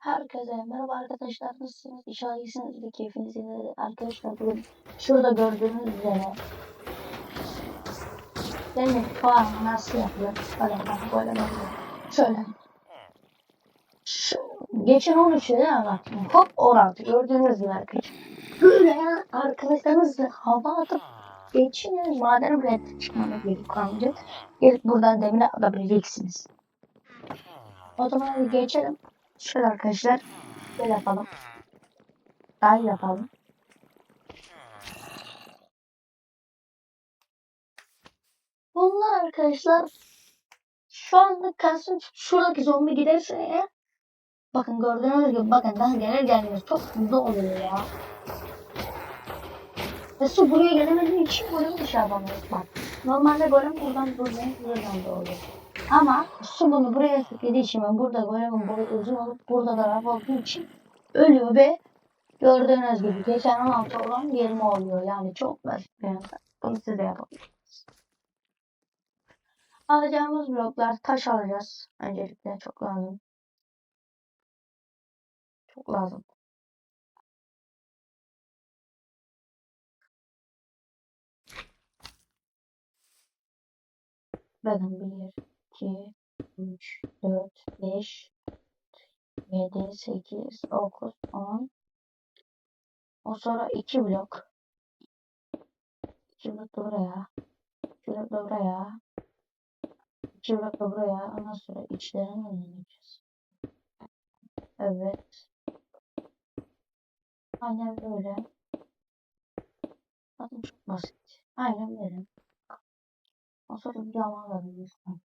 Herkese merhaba arkadaşlar nasılsınız? İnşallah iyisinizdir, keyfiniz yerindedir. Arkadaşlar bugün şurada gördüğünüz üzere benim puanı nasıl yapıyor? Böyle bak böyle böyle. Şöyle. Şu, geçen 13 değil mi bak? Hop 16 gördüğünüz gibi arkadaşlar. Böyle arkadaşlarınızla hava atıp geçin maden bile çıkmanız gerekiyor. Gelip buradan demire alabileceksiniz. O zaman geçelim. Şöyle arkadaşlar. Böyle yapalım. Daha iyi yapalım. Bunlar arkadaşlar şu anda kalsın şuradaki zombi giderse eğer bakın gördüğünüz gibi bakın daha gelir gelmez çok hızlı oluyor ya. Ve su buraya gelemediği için golem dışarı yapamıyoruz bak. Normalde golem buradan buradan buradan da oluyor. Ama su bunu buraya sürüklediği için ve burada golemin boyu uzun olup burada da raf olduğu için ölüyor ve gördüğünüz gibi geçen 16 olan 20 oluyor. Yani çok basit bir yöntem. Bunu siz de yapabilirsiniz. Alacağımız bloklar taş alacağız. Öncelikle çok lazım. Çok lazım. Bakın 1, 2, 3, 4, 5, 7, 8, 9, 10. O sonra 2 blok. 2 blok buraya. 2 blok buraya. 2 blok buraya. Ondan sonra içlerini oynayacağız. Evet. Aynen böyle. Bakın çok basit. Aynen böyle. O sonra bir cam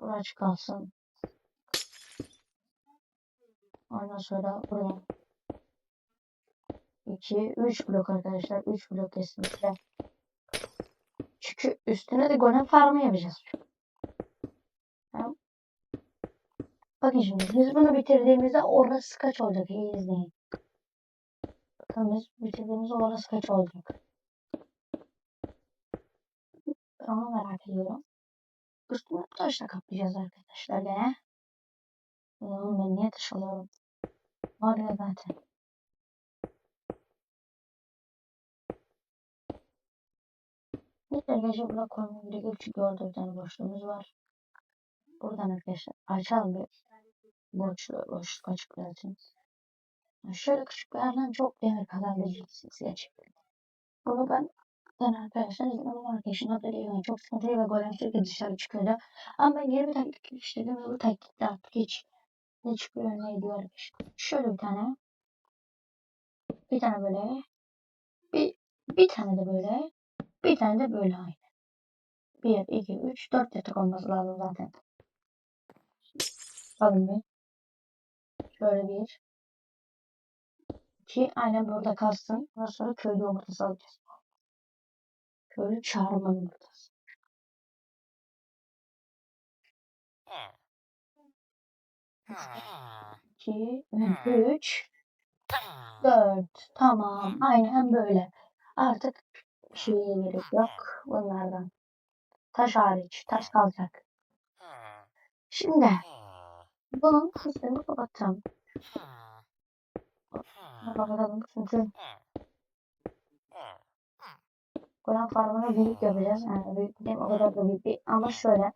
alabilirsin. Buraya kalsın. Ondan sonra buraya 2, 3 blok arkadaşlar. 3 blok kesinlikle. Çünkü üstüne de golem farmı yapacağız. Tamam. Bakın şimdi biz bunu bitirdiğimizde orası kaç olacak? İyi izleyin. Bakın biz bitirdiğimizde orası kaç olacak? Onu merak ediyorum. Üstüne taşla kaplayacağız arkadaşlar gene. Oğlum ben niye taş alıyorum? Var ya zaten. De gece blok koymam gerekiyor çünkü orada bir tane boşluğumuz var. Buradan arkadaşlar açalım bir boşluğu, boşluk için. Şöyle küçük bir yerden çok demir kazanabileceksiniz gerçekten. Bunu ben ben arkadaşlar arkadaşın da yani çok sıkıntılı ve golem sürekli dışarı çıkıyordu. Ama ben yeni bir taktik geliştirdim ve bu taktikte artık hiç ne çıkıyor ne ediyor arkadaşlar. Şöyle bir tane bir tane böyle bir, bir tane de böyle bir tane de böyle aynı. 1, 2, 3, 4 yatak olması lazım zaten. Alın bir. Şöyle bir. İki. Aynen burada kalsın. Ondan sonra köylü yumurtası alacağız. Köylü çağırma yumurtası. İki, üç, dört. Tamam. Aynen böyle. Artık şeye gerek yok. Bunlardan. Taş hariç. Taş kalacak. Şimdi bunun sistemi kapatacağım. Kapatalım çünkü Kur'an farmını büyük yapacağız. Yani büyük değil o kadar da büyük değil. Ama şöyle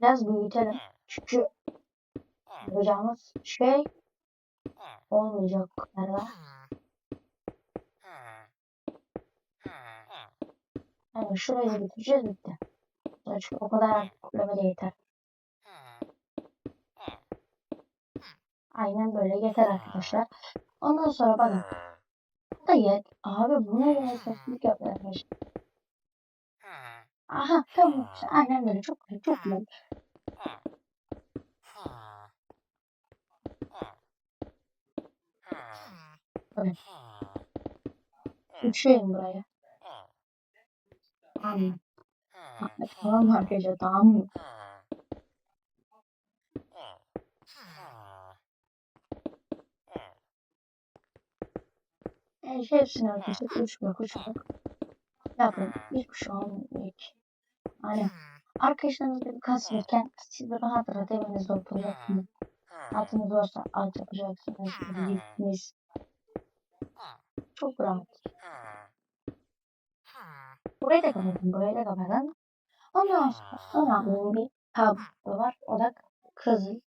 biraz büyütelim. Çünkü yapacağımız şey olmayacak galiba. Yani şurayı bitireceğiz bitti. Çünkü o kadar kutlama da yeter. Aynen böyle yeter arkadaşlar. Ondan sonra bakın. Da yet. Abi bu ne ya? Seslik yapıyor arkadaşlar. Aha tamam. Aynen böyle çok güzel çok güzel. Evet. Üçlüyüm buraya. Tamam Tamam arkadaşlar tamam mı? Yani hepsini arkadaşlar üç blok üç blok. yapın. Hiçbir şey olmuyor ki. Hani arkadaşlarınızla bir kasırken siz de rahat rahat evinizde oturacaksınız. Hatınız varsa alt yapacaksınız. Gideceksiniz. Çok rahat. Burayı da kapatın. Burayı da kapatın. Ondan sonra önemli bir tablo var. O da kızıl.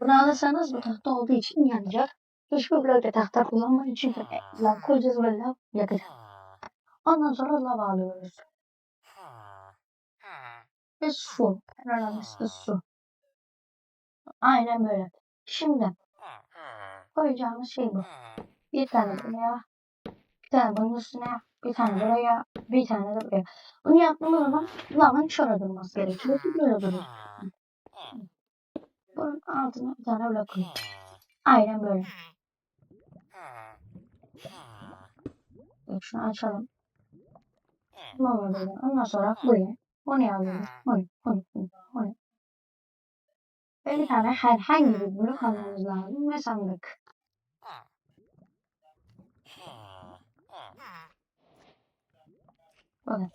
Bunu alırsanız bu tahta olduğu için yanacak. Hiçbir blokta tahta kullanmayın çünkü lav koyacağız ve lav yakacak. Ondan sonra lav alıyoruz. Ve su. En önemlisi su. Aynen böyle. Şimdi koyacağımız şey bu. Bir tane buraya, bir tane bunun üstüne, bir tane buraya, bir tane de buraya. Bunu yaptığımız zaman lavın şöyle durması gerekiyor. Böyle durur. Bunun altına bir tane blok koyun. Aynen böyle. Bak şunu açalım. Tamam böyle. Ondan sonra buraya. Onu alıyoruz. Onu, onu, onu, onu. Ve bir tane herhangi bir blok almamız lazım ve sandık. Bakın.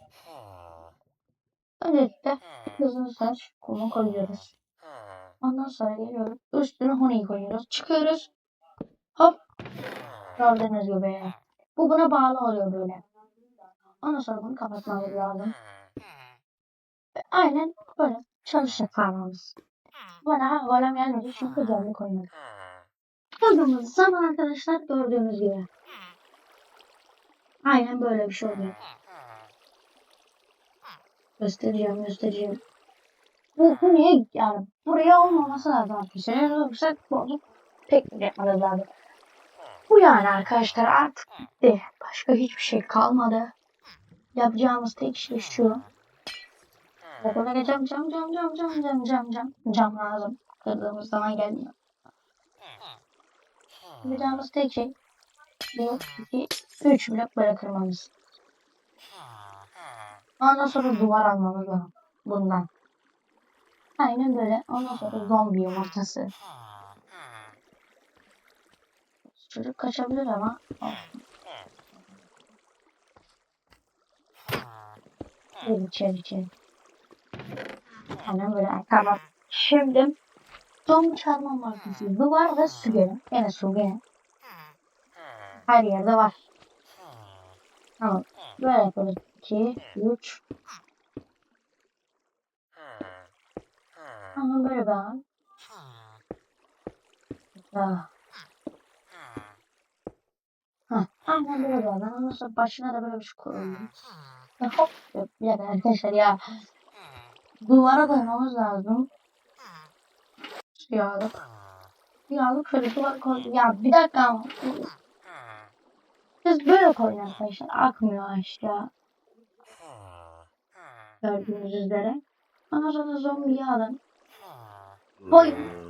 Öncelikle hızlı saç kumu koyuyoruz. Ondan sonra geliyoruz. Üstüne honey koyuyoruz. Çıkıyoruz. Hop. Gördüğünüz gibi. Bu buna bağlı oluyor böyle. Ondan sonra bunu kapatmamız lazım. Ve aynen böyle çalışacak parmağımız. Bana golem gelmedi çünkü canlı koymadık. Koyduğumuz zaman arkadaşlar gördüğünüz gibi. Aynen böyle bir şey oluyor. Göstereceğim göstereceğim. Bu, bu niye yani buraya olmaması lazım arkadaşlar. Yoksa bozup tek bir yapmanız lazım. Bu yani arkadaşlar artık bitti. Başka hiçbir şey kalmadı. Yapacağımız tek şey şu. Böyle cam cam cam cam cam cam cam cam cam lazım. Kırdığımız zaman gelmiyor. Yapacağımız tek şey 1, 2, 3 blok böyle kırmamız. Ondan sonra duvar almamız lazım. Bundan. Aynen böyle. Ondan sonra zombi yumurtası. Çocuk kaçabilir ama. Gel içeri içeri. Aynen böyle. Tamam. Şimdi zombi çarpma markası. Duvar ve su gene. Gene su gene. Her yerde var. Tamam. Böyle yapıyoruz. 2, 3. Ama böyle bak. Ah. Aynen böyle. Ben ondan sonra başına da böyle bir şey koyuyorum. Ve hop. Bir dakika arkadaşlar ya. Duvara koymamız lazım. Yağlık. Yağlık şöyle duvar koy. Ya bir dakika ama. Siz böyle koyun arkadaşlar. Akmıyor aşağı. Gördüğünüz üzere. Ondan sonra zombiyi alın. Koyun.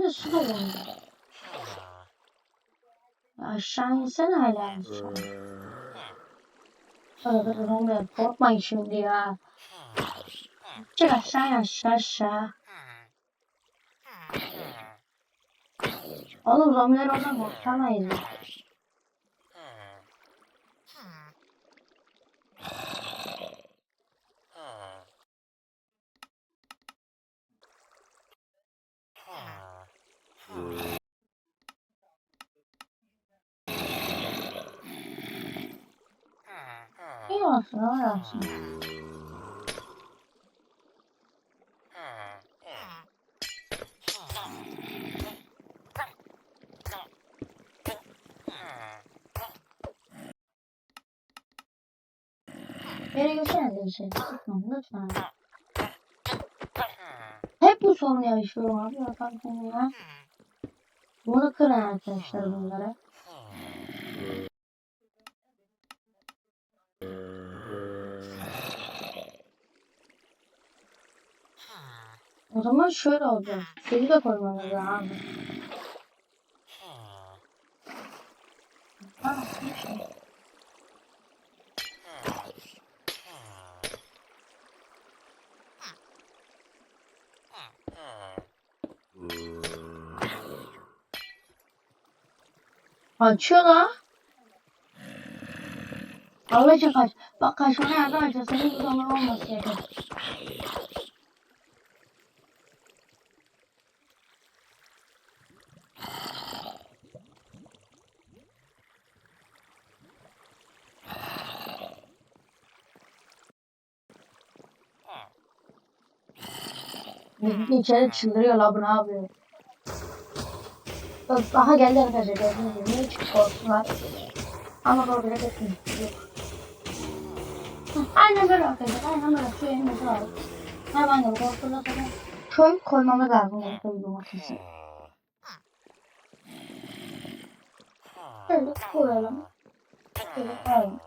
Şimdi su da zombi. Aşağı insene hala zombi korkmayın şimdi ya. Çık aşağı aşağı aşağı. Oğlum zombiler oradan korkamayız. ya. İyi öyle olsun. Yere geçene de şey tutmam lütfen. Hep bu sorunu yaşıyorum abi yaparken ya. Bunu kırın arkadaşlar bunlara. O zaman şöyle olacak. Seni de koymamız lazım. Ah, Açıyor la. Alacak aç. Bak kaçmana yardım açacağız. Senin zaman olmasın. Bizimki içeri çıldırıyor la bu ne yapıyor? Daha geldi arkadaşlar gördüğünüz gibi ne çıktı korkular. Ama korkacak etmiyor. Yok. Hı, Aynen böyle arkadaşlar. Aynen böyle. Şu elimizi aldık. Hemen de bu korkular sonra köy koymamız lazım. bu Köy domatesi. Şöyle koyalım. Şöyle koyalım.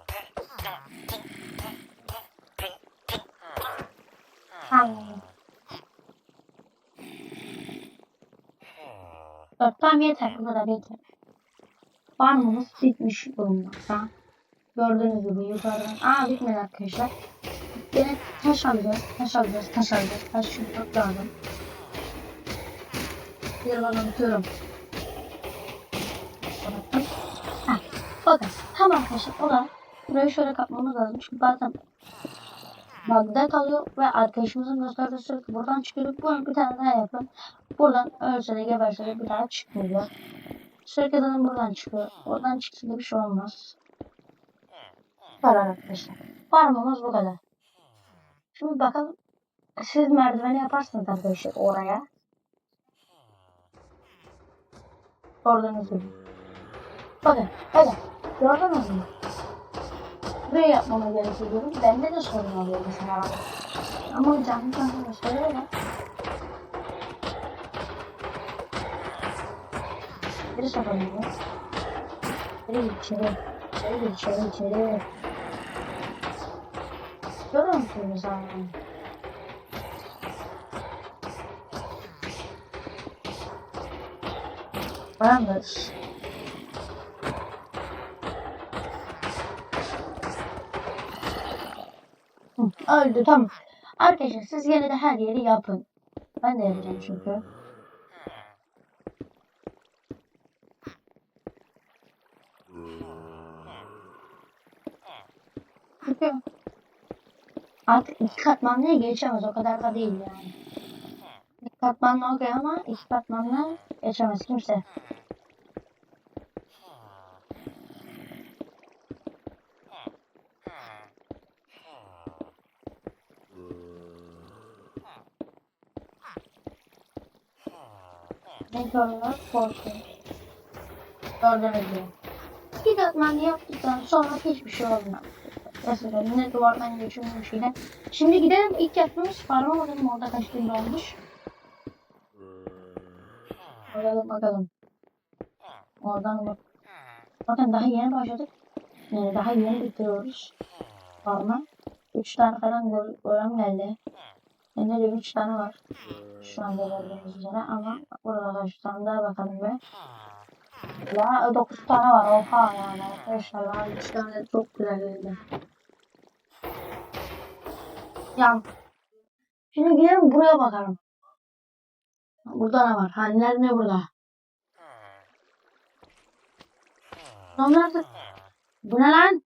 Tamam. Dört tam yeter. Bu kadar yeter. Farmımız bitmiş. Ha? Gördüğünüz gibi yukarıdan. Aa bitmedi arkadaşlar. Yine taş alacağız. Taş alacağız. Taş alacağız. Taş çok lazım. Bir bana unutuyorum. Kapattım. Ha, bakın. Tamam arkadaşlar. O da burayı şöyle kapmamız lazım. Çünkü bazen bug'da kalıyor ve arkadaşımızın gösterdiği sürekli buradan çıkıyorduk. Bunu bir tane daha yapın. Buradan ölse de geberse de bir daha çıkmıyor. Sürekli zaten buradan çıkıyor. Oradan çıksa da bir şey olmaz. Var arkadaşlar. Farmımız bu kadar. Şimdi bakalım. Siz merdiveni yaparsınız arkadaşlar oraya. Gördüğünüz gibi. Bakın. Bakın. Gördünüz mü? Buraya yapmama gerekiyor diyorum. Bende de sorun oluyor mesela. Ama canlı canlı söylüyorlar. Biri sokamıyor. Biri içeri. İçeri içeri, içeri. Görüyor musunuz mesela? Bayandır. Öldü tamam. Arkadaşlar siz gene de her yeri yapın. Ben de yapacağım çünkü. Çünkü artık iki katmanlıya geçemez. O kadar da değil yani. İki katmanlı okey ama iki katmanlı geçemez kimse. Ne görüyorlar? Korku. Gördüğünüz gibi. İki katmanlı yaptıktan sonra hiçbir şey olmaz. Mesela yine duvardan geçiyormuş yine. Şimdi gidelim ilk yaptığımız farma bakalım orada kaç gün olmuş. Bakalım bakalım. Oradan bak. Bakın daha yeni başladık. Yani daha yeni bitiriyoruz. Farma. 3 tane falan gol golem geldi. Bende de 3 tane var. Şu anda gördüğünüz üzere ama burada kaç tane daha bakalım be. Ya 9 tane var oha yani arkadaşlar daha 3 tane çok güzel geldi. Ya şimdi gidelim buraya bakalım. Burada ne var? Haller ne burada? Onlar da... Bu ne lan?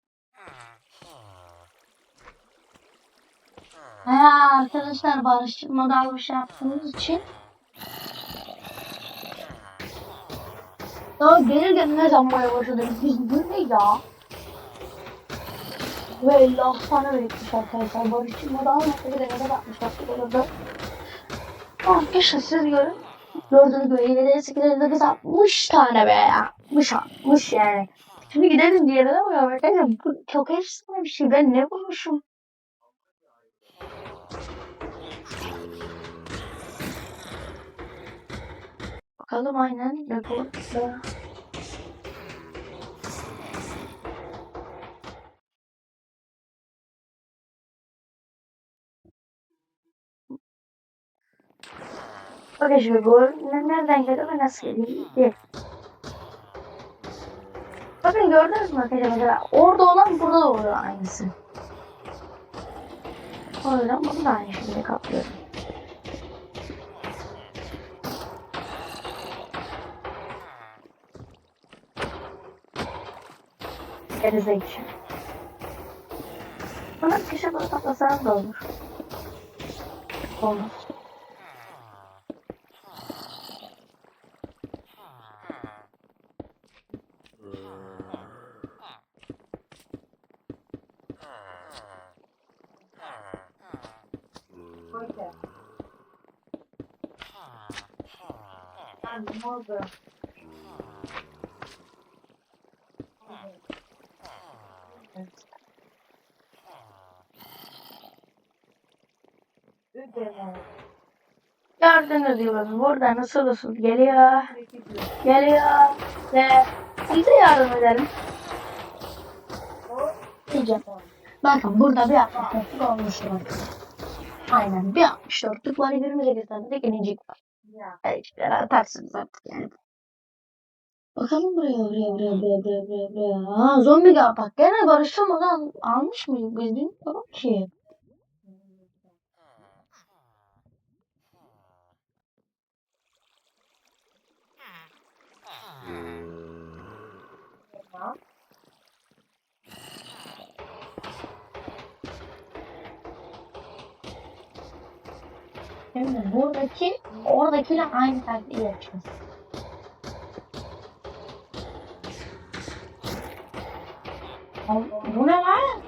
He arkadaşlar barışma dalmış yaptığımız için Ya gelir gelmez almaya başladık. Biz bu ne ya? Ve 56 tane birikmiş arkadaşlar. Barışma dalmasına bir kadar atmışlar. Burada. Arkadaşlar siz görün. Gördüğünüz gibi 7'de 8'de 9 60 tane be ya. 60 60 yani. Şimdi gidelim diğerine bakalım arkadaşlar. Bu çok efsane bir şey. Ben ne bulmuşum? Bakalım aynen ne bu? Bakın şimdi bu ne- nereden geliyor ve nasıl diye. Bakın gördünüz mü arkadaşlar orada olan burada da oluyor aynısı. O yüzden bunu da aynı şekilde kaplıyorum. Gerizek. Bana bir kişi bunu toplasanız da olur. Gördüğünüz gibi burada nasıl usul geliyor. Geliyor. Ve size yardım ederim. Diyeceğim. Bakın burada bir 64'lük olmuştu. Aynen bir 64'lük var. 28 tane de ikincik var. Evet, işte atarsınız artık yani. Bakalım buraya, buraya, buraya, buraya, buraya, buraya, buraya. Aa, zombi bak gene barıştırmadan almış mıyız biz bilmiyorum ki. Şimdi buradaki oradakiyle aynı taktiği yapacağız. Bu ne lan?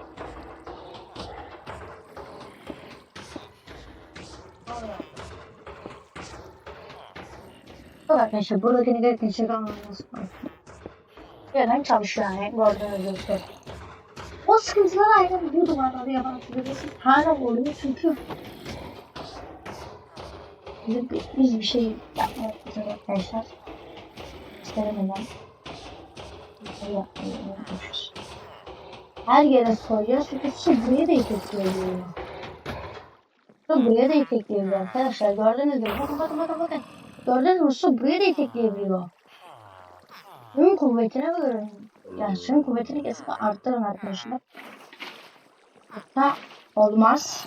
Bak arkadaşlar buradakini gerçekten şaka anlaması Yerden çalışıyor yani gördüğünüz gibi. O sıkıntılar ayrı bu duvarları yapan süresi hala oluyor çünkü biz, biz bir şey yapmak üzere arkadaşlar. İstemeden şey yapmayı unutmuşuz. Her yere koyuyoruz çünkü su buraya da itekleyebiliyor. Su buraya da itekleyebiliyor arkadaşlar. Gördünüz mü? Bakın bakın bakın bakın. Gördünüz mü? Su buraya da itekleyebiliyor. Suyun kuvvetine bakın. Yani suyun kuvvetini kesinlikle arttırın arkadaşlar. Hatta olmaz.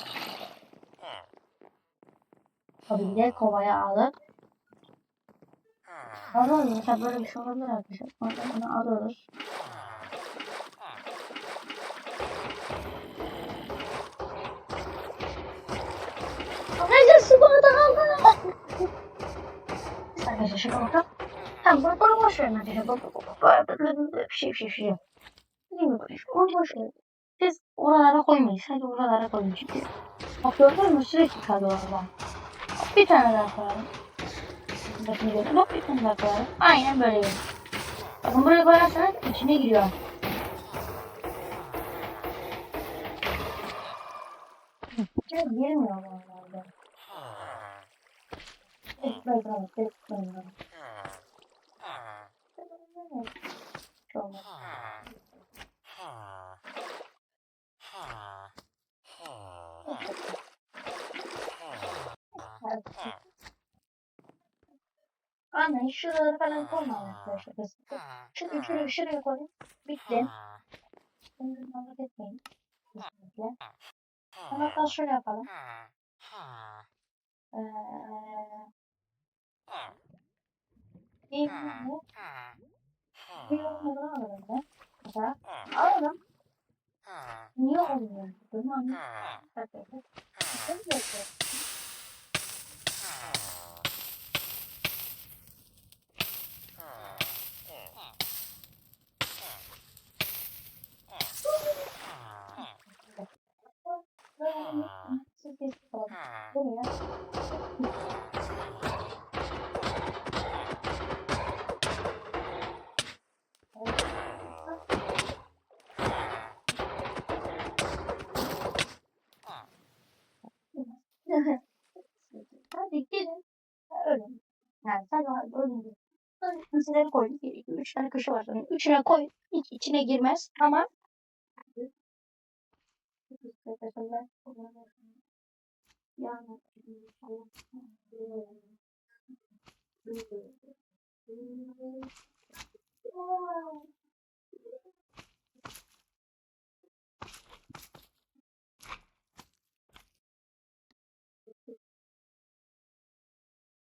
Tabii kovaya alıp Alalım mesela böyle bir şey olabilir arkadaşlar. Oradan onu alıyoruz. Arkadaşlar su bardağı. Arkadaşlar şaka bakalım. Tamam bunu bana boş verin arkadaşlar. Bir şey bir şey bir şey. Mi böyle? Onu boş verin. Siz oralara koymayın. Sadece oralara koyun çünkü. Bak gördün mü sürekli kalıyor orada. Bir tane daha koyalım. Bakın. Bak bir tane daha koyalım. Aynen böyle görün. Bakın buraya koyarsanız içine giriyor. İçine girmiyor normalde. Evet, böyle böyle böyle böyle. Hiç olmaz. Evet. Aynen şuraları falan koyma arkadaşlar. kesinlikle. Şuraya şuraya koyun. Bitti. Şimdi merak etmeyin. Kesinlikle. Hatta şöyle yapalım. Ee, iyi mi? Bir yorumları alalım ben. Mesela alalım. Niye olmuyor? Bunu anlayalım. Arkadaşlar. Şimdi bekliyorum. Böyle siz de yapalım. Bu ne ya? Hadi gelin. Öyle. Yani sen. Bir, iki, üç tane köşe var. Yani üçüne koy. Hiç içine girmez ama yani